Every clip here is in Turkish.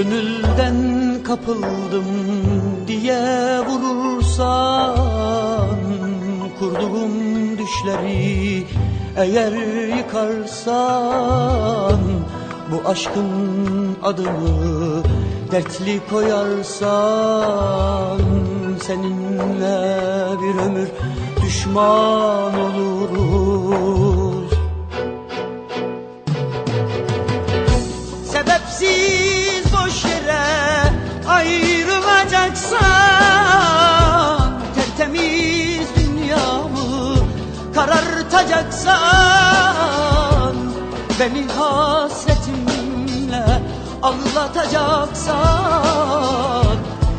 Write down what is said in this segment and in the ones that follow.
Gönülden kapıldım diye vurursan Kurduğum düşleri eğer yıkarsan Bu aşkın adını dertli koyarsan Seninle bir ömür düşman oluruz. Sebepsiz boş yere Tertemiz dünyamı karartacaksan Beni hasretinle ağlatacaksan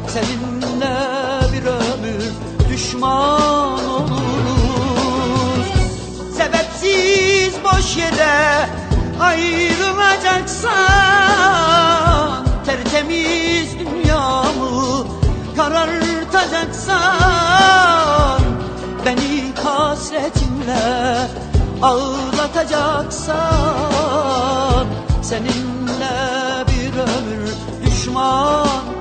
Seninle bir ömür düşman oluruz. Sebepsiz boş yere ayrılacaksan hasretinle ağlatacaksan Seninle bir ömür düşman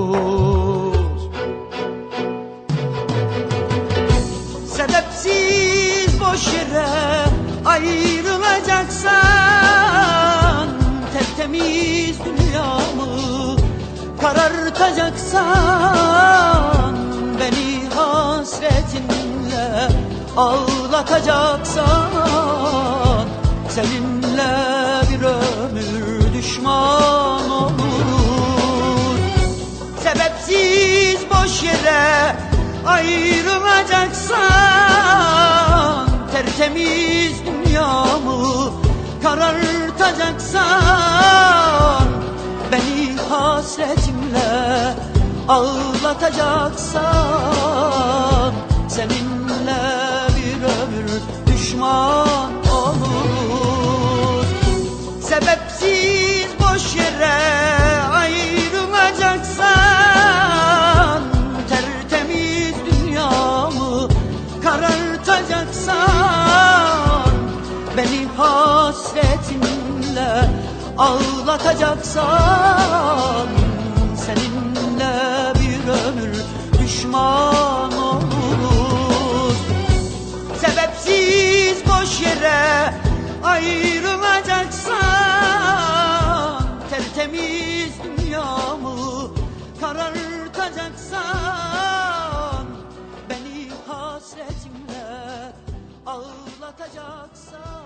boş yere ayrılacaksan Tertemiz dünyamı karartacaksan Beni hasretinle ağlatacaksan Seninle bir ömür düşman oluruz Sebepsiz boş yere ayrılacaksan Tertemiz dünyamı karartacaksan Beni hasretimle ağlatacaksan Seninle bir ömür düşman ağlatacaksan Seninle bir ömür düşman oluruz. Sebepsiz boş yere ayrılacaksan Tertemiz dünyamı karartacaksan Beni hasretinle ağlatacaksan.